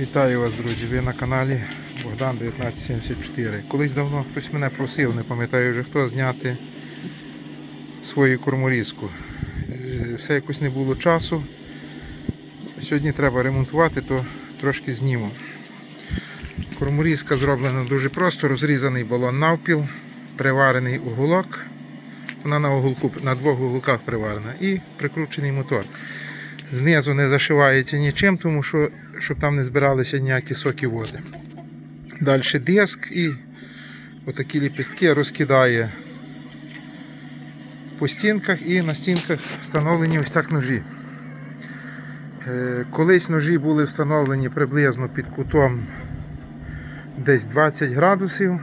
Вітаю вас, друзі! Ви на каналі Богдан 1974. Колись давно хтось мене просив, не пам'ятаю вже хто, зняти свою корморізку. Е, Все якось не було часу. Сьогодні треба ремонтувати, то трошки зніму. Корморізка зроблена дуже просто, розрізаний балон навпіл, приварений уголок. Вона на, уголку, на двох уголках приварена і прикручений мотор. Знизу не зашивається нічим, тому що щоб там не збиралися ніякі соки води. Далі диск і отакі ліпістки розкидає по стінках і на стінках встановлені ось так ножі. Е, Колись ножі були встановлені приблизно під кутом десь 20 градусів.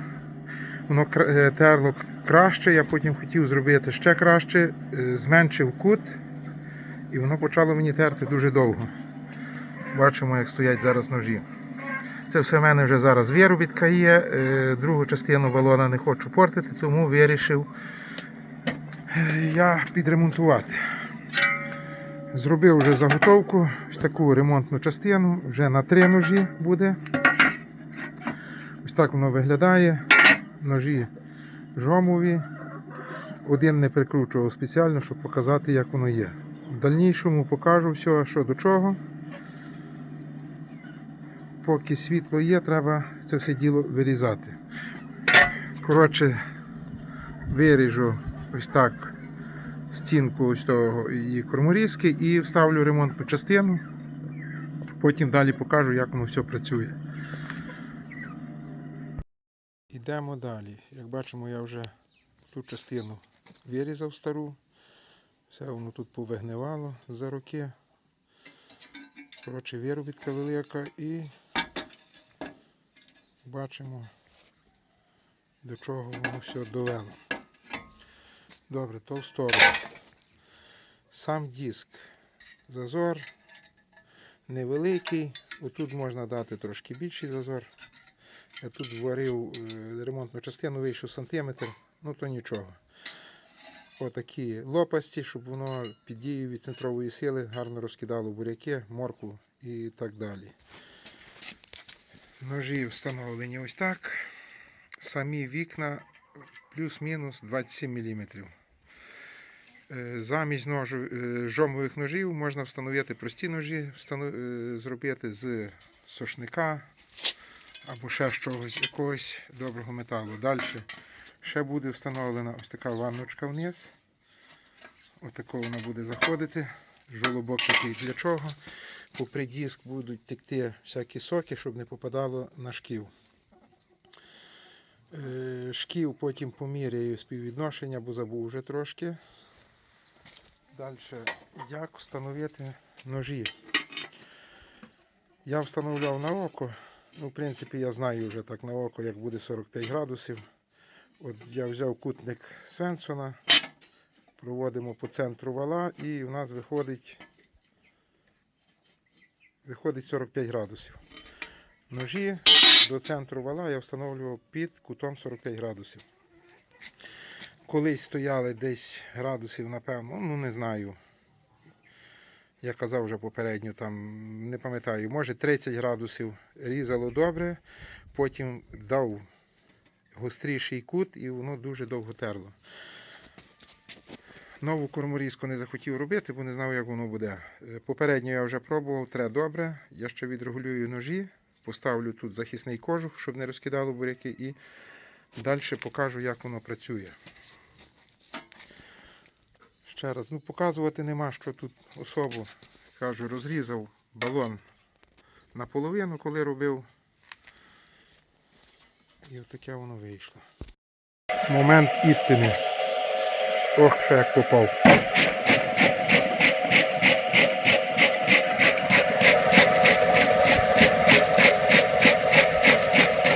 Воно е, терло краще, я потім хотів зробити ще краще, е, зменшив кут і воно почало мені терти дуже довго. Бачимо, як стоять зараз ножі. Це все в мене вже зараз виробітка є. Е, Другу частину балона не хочу портити, тому вирішив е, я підремонтувати. Зробив вже заготовку, ось таку ремонтну частину, вже на три ножі буде. Ось так воно виглядає. Ножі жомові. Один не прикручував спеціально, щоб показати, як воно є. В дальнішому покажу все, що до чого. Поки світло є, треба це все діло вирізати. Коротше, виріжу ось так стінку ось того її корморізки і вставлю ремонтну частину. Потім далі покажу, як воно все працює. Йдемо далі. Як бачимо, я вже ту частину вирізав стару. Все воно тут повигнивало за роки. Коротше, виробітка велика і бачимо, до чого воно все довело. Добре, то в сторону. Сам диск. Зазор невеликий. Отут можна дати трошки більший зазор. Я тут варив е, ремонтну частину, вийшов сантиметр, ну то нічого. Отакі лопасті, щоб воно під дією від центрової сили гарно розкидало буряки, морку і так далі. Ножі встановлені ось так. Самі вікна плюс-мінус 27 мм. Е, Замість ножу, е, жомових ножів можна встановити прості ножі, е, зробити з сошника або ще з чогось, якогось доброго металу. Далі ще буде встановлена ось така ванночка вниз. Отако вона буде заходити. Жолобок такий для чого. Попри диск будуть текти всякі соки, щоб не попадало на шків. Е, Шків потім поміряю співвідношення, бо забув вже трошки. Далі, як встановити ножі. Я встановляв на око. Ну, в принципі, я знаю вже так на око, як буде 45 градусів. От я взяв кутник Свенсона, проводимо по центру вала і у нас виходить, виходить 45 градусів. Ножі до центру вала я встановлював під кутом 45 градусів. Колись стояли десь градусів, напевно, ну не знаю. Я казав вже попередньо, там не пам'ятаю, може 30 градусів різало добре, потім дав гостріший кут і воно дуже довго терло. Нову корморізку не захотів робити, бо не знав, як воно буде. Е, Попередньо я вже пробував, тре добре. Я ще відрегулюю ножі, поставлю тут захисний кожух, щоб не розкидало буряки, і далі покажу, як воно працює. Ще раз, ну показувати нема, що тут особу. Кажу, розрізав балон наполовину, коли робив. І отаке воно вийшло. Момент істини. Ох, як попав.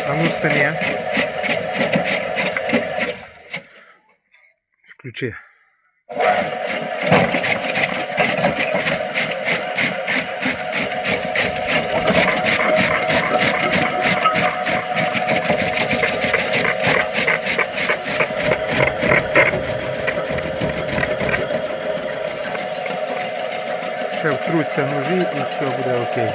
А ну спиня. Включи. Ще втруться ножі і все буде окей.